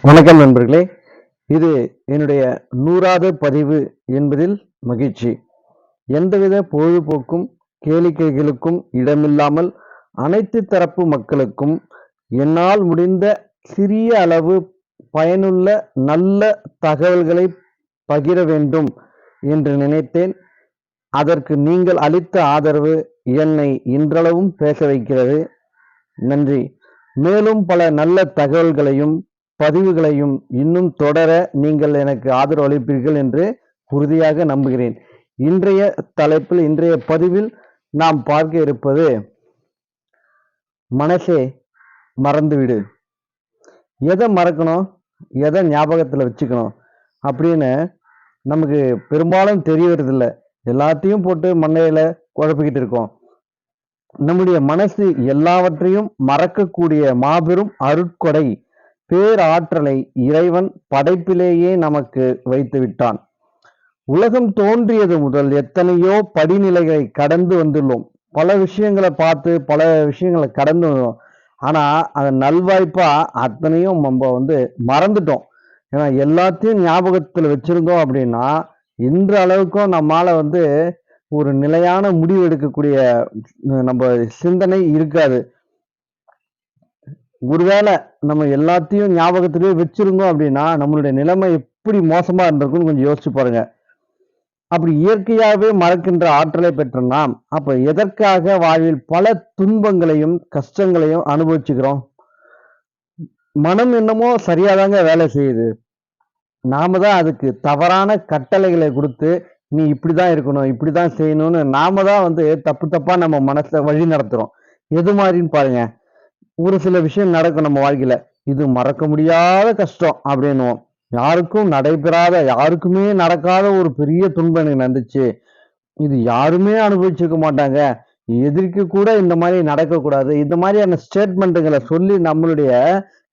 வணக்கம் நண்பர்களே. இது என்னுடைய நூறாவது பதிவு என்பதில் மகிழ்ச்சி. எந்தவித பொழுதுபோக்கும் கேளிக்கைகளுக்கும் இடமில்லாமல் அனைத்து தரப்பு மக்களுக்கும் என்னால் முடிந்த சிறிய அளவு பயனுள்ள நல்ல தகவல்களை பகிர வேண்டும் என்று நினைத்தேன். அதற்கு நீங்கள் அளித்த ஆதரவு என்னை இன்றளவும் பேச வைக்கிறது. நன்றி. மேலும் பல நல்ல தகவல்களையும் பதிவுகளையும் இன்னும் தொடர நீங்கள் எனக்கு ஆதரவு அளிப்பீர்கள் என்று உறுதியாக நம்புகிறேன். இன்றைய தலைப்பில் இன்றைய பதிவில் நாம் பார்க்க இருப்பது மனசே மறந்துவிடு. எதை மறக்கணும்? எதை ஞாபகத்தில் வச்சுக்கணும்? அப்படின்னு நமக்கு பெரும்பாலும் தெரியறதில்ல எல்லாத்தையும் போட்டு மண்ணையில் குழப்பிக்கிட்டு இருக்கோம். நம்முடைய மனசு எல்லாவற்றையும் மறக்கக்கூடிய மாபெரும் அருட்கொடை பேராற்றலை இறைவன் படைப்பிலேயே நமக்கு வைத்து விட்டான். உலகம் தோன்றியது முதல் எத்தனையோ படிநிலைகளை கடந்து வந்துள்ளோம். பல விஷயங்களை பார்த்து பல விஷயங்களை கடந்து வந்தோம் ஆனா அந்த நல்வாய்ப்பா அத்தனையும் நம்ம வந்து மறந்துட்டோம். ஏன்னா எல்லாத்தையும் ஞாபகத்துல வச்சிருந்தோம் அப்படின்னா இன்ற அளவுக்கும் நம்மால வந்து ஒரு நிலையான முடிவு எடுக்கக்கூடிய நம்ம சிந்தனை இருக்காது. ஒருவேளை நம்ம எல்லாத்தையும் ஞாபகத்திலேயே வச்சிருந்தோம் அப்படின்னா நம்மளுடைய நிலைமை எப்படி மோசமா இருந்திருக்கும்னு கொஞ்சம் யோசிச்சு பாருங்க. அப்படி இயற்கையாகவே மறக்கின்ற ஆற்றலை பெற்ற நாம் அப்ப எதற்காக வாழ்வில் பல துன்பங்களையும் கஷ்டங்களையும் அனுபவிச்சுக்கிறோம்? மனம் என்னமோ சரியாதாங்க வேலை செய்யுது. நாம தான் அதுக்கு தவறான கட்டளைகளை கொடுத்து நீ இப்படி தான் இருக்கணும் இப்படி தான் செய்யணும்னு நாம தான் வந்து தப்பு தப்பாக நம்ம மனசை வழி நடத்துகிறோம் எது மாதிரின்னு பாருங்க. ஒரு சில விஷயம் நடக்கும் நம்ம வாழ்க்கையில். இது மறக்க முடியாத கஷ்டம் அப்படின்னுவோம். யாருக்கும் நடைபெறாத யாருக்குமே நடக்காத ஒரு பெரிய துன்பம் எனக்கு நடந்துச்சு. இது யாருமே அனுபவிச்சிருக்க மாட்டாங்க. எதிர்க்கு கூட இந்த மாதிரி நடக்கக்கூடாது. இந்த மாதிரியான ஸ்டேட்மெண்ட்டுங்களை சொல்லி நம்மளுடைய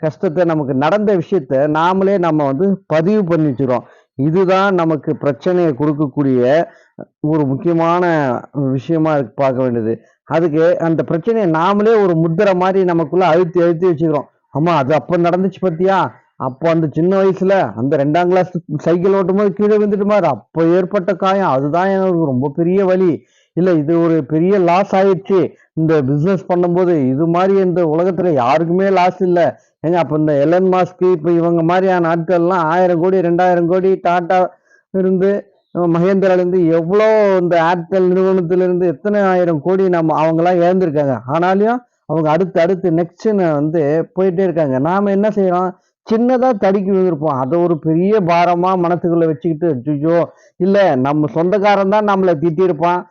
கஷ்டத்தை நமக்கு நடந்த விஷயத்த நாமளே நம்ம வந்து பதிவு பண்ணி வச்சிரும் இதுதான் நமக்கு பிரச்சனையை கொடுக்கக்கூடிய ஒரு முக்கியமான விஷயமா இருக்கு பார்க்க வேண்டியது. அதுக்கு அந்த பிரச்சனையை நாமளே ஒரு முத்திரை மாதிரி நமக்குள்ள அழுத்தி அழுத்தி வச்சுக்கிறோம். ஆமா அது அப்ப நடந்துச்சு பத்தியா அப்போ அந்த சின்ன வயசுல அந்த ரெண்டாம் கிளாஸ் சைக்கிள் ஓட்டும் போது கீழே விழுந்துட்டு மாதிரி அப்போ ஏற்பட்ட காயம். அதுதான் எனக்கு ரொம்ப பெரிய வலி. இல்லை இது ஒரு பெரிய லாஸ் ஆயிடுச்சு. இந்த பிஸ்னஸ் பண்ணும்போது இது மாதிரி இந்த உலகத்தில் யாருக்குமே லாஸ் இல்லை. ஏங்க அப்போ இந்த எலன் மாஸ்க்கு இப்போ இவங்க மாதிரியான ஆட்கள்லாம் ஆயிரம் கோடி ரெண்டாயிரம் கோடி டாட்டா இருந்து மகேந்திராலேருந்து எவ்வளோ இந்த ஏர்டெல் நிறுவனத்திலேருந்து எத்தனை ஆயிரம் கோடி நம்ம அவங்களாம் இழந்திருக்காங்க. ஆனாலையும் அவங்க அடுத்து அடுத்து நெக்ஸ்ட் வந்து போயிட்டே இருக்காங்க. நாம் என்ன செய்யலாம் சின்னதாக தடுக்கி விழுந்திருப்போம். அதை ஒரு பெரிய பாரமாக மனசுக்குள்ளே வச்சுக்கிட்டு ஐயோ இல்லை நம்ம சொந்தக்காரன் தான் நம்மளை திட்டியிருப்பான்.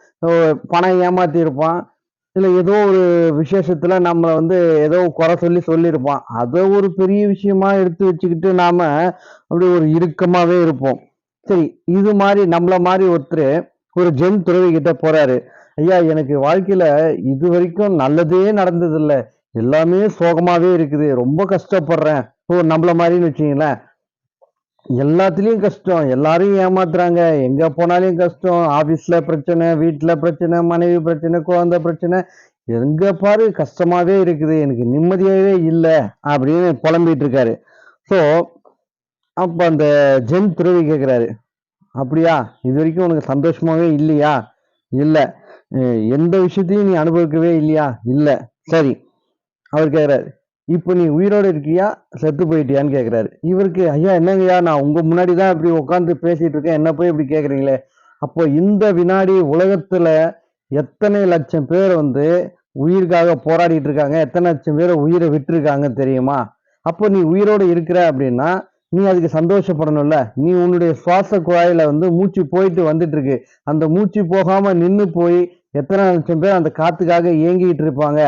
பணம் ஏமாற்றியிருப்பான் இல்லை ஏதோ ஒரு விசேஷத்தில் நம்மளை வந்து ஏதோ குறை சொல்லி சொல்லியிருப்பான். அதை ஒரு பெரிய விஷயமா எடுத்து வச்சுக்கிட்டு நாம் அப்படி ஒரு இறுக்கமாகவே இருப்போம். சரி இது மாதிரி நம்மள மாதிரி ஒருத்தர் ஒரு ஜென் துறவி கிட்ட போகிறாரு ஐயா எனக்கு வாழ்க்கையில் இது வரைக்கும் நல்லதே நடந்ததில்லை. எல்லாமே சோகமாகவே இருக்குது. ரொம்ப கஷ்டப்படுறேன். ஓ நம்மள மாதிரின்னு வச்சிங்களேன். எல்லாத்துலேயும் கஷ்டம். எல்லாரையும் ஏமாத்துறாங்க. எங்கே போனாலும் கஷ்டம். ஆஃபீஸில் பிரச்சனை வீட்டில் பிரச்சனை மனைவி பிரச்சனை குழந்தை பிரச்சனை. எங்கே பாரு கஷ்டமாகவே இருக்குது. எனக்கு நிம்மதியாகவே இல்லை அப்படின்னு புலம்பிட்டு இருக்காரு. ஸோ அப்போ அந்த ஜென் துறவி கேட்குறாரு அப்படியா? இது வரைக்கும் உனக்கு சந்தோஷமாகவே இல்லையா? இல்லை. எந்த விஷயத்தையும் நீ அனுபவிக்கவே இல்லையா? இல்லை. சரி. அவர் கேட்குறாரு இப்போ நீ உயிரோடு இருக்கியா? செத்து போயிட்டியான்னு கேட்குறாரு இவருக்கு ஐயா என்னங்கய்யா நான் உங்கள் முன்னாடி தான் இப்படி உட்காந்து பேசிகிட்டு இருக்கேன். என்ன போய் இப்படி கேட்குறீங்களே அப்போ இந்த வினாடி உலகத்தில் எத்தனை லட்சம் பேர் வந்து உயிருக்காக போராடிட்டு இருக்காங்க? எத்தனை லட்சம் பேர் உயிரை விட்டுருக்காங்க தெரியுமா? அப்போ நீ உயிரோட இருக்கிற அப்படின்னா நீ அதுக்கு சந்தோஷப்படணும்ல. நீ உன்னுடைய சுவாச குழாயில வந்து மூச்சு போயிட்டு வந்துட்டு இருக்கு. அந்த மூச்சு போகாம நின்று போய் எத்தனை லட்சம் பேர் அந்த காத்துக்காக ஏங்கிட்டு இருப்பாங்க?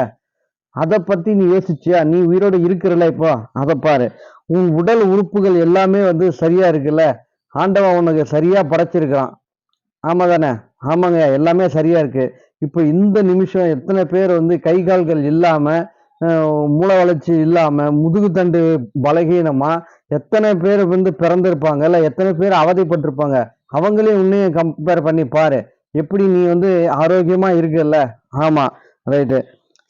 அதை பத்தி நீ யோசிச்சியா? நீ உயிரோட இருக்கிறல இப்போ. அதை பாரு. உன் உடல் உறுப்புகள் எல்லாமே வந்து சரியா இருக்குல்ல? ஆண்டவன் உனக்கு சரியா படைச்சிருக்கிறான். ஆமா தானே ஆமாங்க எல்லாமே சரியா இருக்கு. இப்போ இந்த நிமிஷம் எத்தனை பேர் வந்து கை கால்கள் இல்லாம மூளை வளர்ச்சி இல்லாம முதுகு தண்டு பலகீனமா எத்தனை பேர் வந்து பிறந்திருப்பாங்க? இல்ல எத்தனை பேர் அவதிப்பட்டிருப்பாங்க? அவங்களே உன்னையும் கம்பேர் பண்ணி பாரு. எப்படி நீ வந்து ஆரோக்கியமா இருக்குல்ல? ஆமா ரைட்டு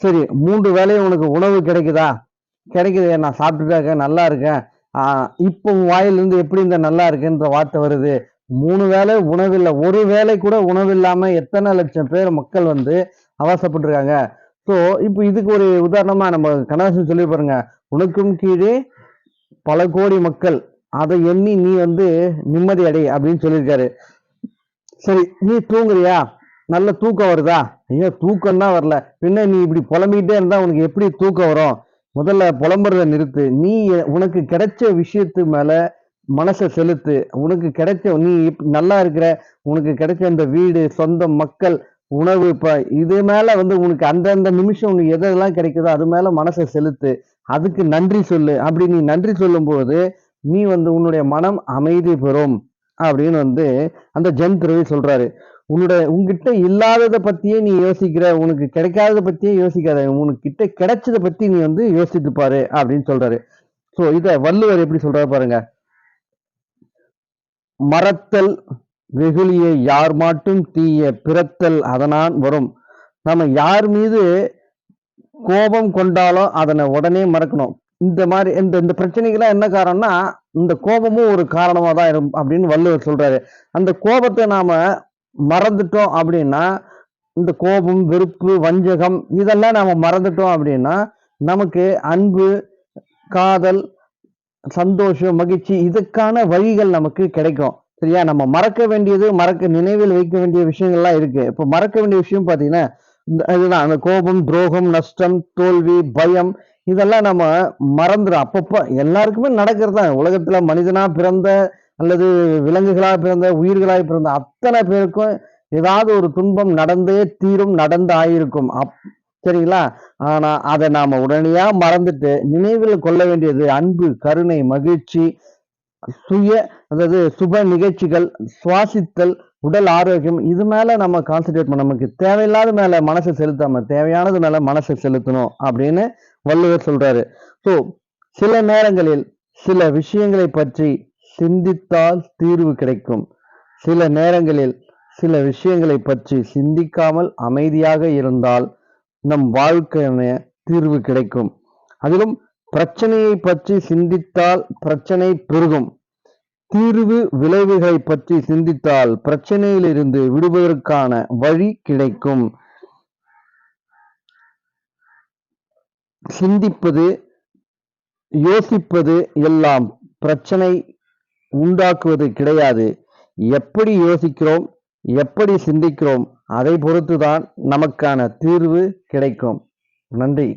சரி மூன்று வேளையும் உனக்கு உணவு கிடைக்குதா? கிடைக்குது நான் சாப்பிட்டுட்டே இருக்கேன் நல்லா இருக்கேன். இப்போ வாயிலிருந்து எப்படி இந்த நல்லா இருக்குன்ற வார்த்தை வருது? மூணு வேளை உணவில்லை ஒரு வேளை கூட உணவு எத்தனை லட்சம் பேர் மக்கள் வந்து அவசப்பட்டிருக்காங்க. ஸோ இப்போ இதுக்கு ஒரு உதாரணமா நம்ம கண்ணதாசன் சொல்லி பாருங்க உனக்கும் கீழே பல கோடி மக்கள் அதை எண்ணி நீ வந்து நிம்மதி அடை அப்படின்னு சொல்லியிருக்காரு. சரி நீ தூங்குறியா? நல்ல தூக்கம் வருதா? ஐயோ தூக்கம் தான் வரல. பின்ன நீ இப்படி புலம்பிக்கிட்டே இருந்தா உனக்கு எப்படி தூக்கம் வரும்? முதல்ல புலம்புறத நிறுத்து. நீ உனக்கு கிடைச்ச விஷயத்து மேல மனசை செலுத்து. உனக்கு கிடைச்ச நீ நல்லா இருக்கிற உனக்கு கிடைச்ச இந்த வீடு சொந்த மக்கள் உணவு இப்ப இது மேல வந்து உனக்கு அந்தந்த நிமிஷம் உனக்கு எதெல்லாம் கிடைக்குதோ அது மேல மனசை செலுத்து. அதுக்கு நன்றி சொல்லு. அப்படி நீ நன்றி சொல்லும்போது நீ வந்து உன்னுடைய மனம் அமைதி பெறும். அப்படின்னு வந்து அந்த ஜென் திருவி சொல்றாரு. உன்னோட உங்ககிட்ட இல்லாததை பற்றியே நீ யோசிக்கிற உனக்கு கிடைக்காததை பற்றியே யோசிக்காத உனக்கு கிட்ட கிடைச்சதை பற்றி நீ வந்து யோசித்து பாரு அப்படின்னு சொல்றாரு. ஸோ இதை வள்ளுவர் எப்படி சொல்றாரு பாருங்க. மறத்தல் வெகுளியை யார் மாட்டும் தீய பிறத்தல் அதனான் வரும். நம்ம யார் மீது கோபம் கொண்டாலும் அதனை உடனே மறக்கணும். இந்த மாதிரி இந்த இந்த பிரச்சனைக்கெல்லாம் என்ன காரணம்னா இந்த கோபமும் ஒரு காரணமாக தான் இருக்கும் அப்படின்னு வள்ளுவர் சொல்றாரு. அந்த கோபத்தை நாம மறந்துட்டோம் அப்படின்னா இந்த கோபம் வெறுப்பு வஞ்சகம் இதெல்லாம் நாம் மறந்துட்டோம் அப்படின்னா நமக்கு அன்பு காதல் சந்தோஷம் மகிழ்ச்சி இதுக்கான வழிகள் நமக்கு கிடைக்கும். சரியா? நம்ம மறக்க வேண்டியது மறக்க நினைவில் வைக்க வேண்டிய விஷயங்கள்லாம் இருக்கு. இப்போ மறக்க வேண்டிய விஷயம் பார்த்தீங்கன்னா இந்த இதுதான் அந்த கோபம் துரோகம் நஷ்டம் தோல்வி பயம் இதெல்லாம் நம்ம மறந்துடும் அப்பப்போ எல்லாருக்குமே நடக்கிறது தான் உலகத்தில் மனிதனாக பிறந்த அல்லது விலங்குகளாக பிறந்த உயிர்களாக பிறந்த அத்தனை பேருக்கும் ஏதாவது ஒரு துன்பம் நடந்தே தீரும் நடந்து ஆயிருக்கும் அப் சரிங்களா? ஆனால் அதை நாம் உடனடியாக மறந்துட்டு நினைவில் கொள்ள வேண்டியது அன்பு கருணை மகிழ்ச்சி சுய அதாவது சுப நிகழ்ச்சிகள் சுவாசித்தல் உடல் ஆரோக்கியம் இது மேலே நம்ம கான்சென்ட்ரேட் பண்ண நமக்கு தேவையில்லாத மேலே மனசை செலுத்தாமல் தேவையானது மேலே மனசை செலுத்தணும் அப்படின்னு வள்ளுவர் சொல்கிறாரு ஸோ சில நேரங்களில் சில விஷயங்களை பற்றி சிந்தித்தால் தீர்வு கிடைக்கும். சில நேரங்களில் சில விஷயங்களை பற்றி சிந்திக்காமல் அமைதியாக இருந்தால் நம் வாழ்க்கையான தீர்வு கிடைக்கும். அதிலும் பிரச்சனையை பற்றி சிந்தித்தால் பிரச்சனை பெருகும். தீர்வு விளைவுகளை பற்றி சிந்தித்தால் பிரச்சனையிலிருந்து விடுவதற்கான வழி கிடைக்கும். சிந்திப்பது யோசிப்பது எல்லாம் பிரச்சனை உண்டாக்குவது கிடையாது. எப்படி யோசிக்கிறோம் எப்படி சிந்திக்கிறோம் அதை பொறுத்துதான் நமக்கான தீர்வு கிடைக்கும். நன்றி.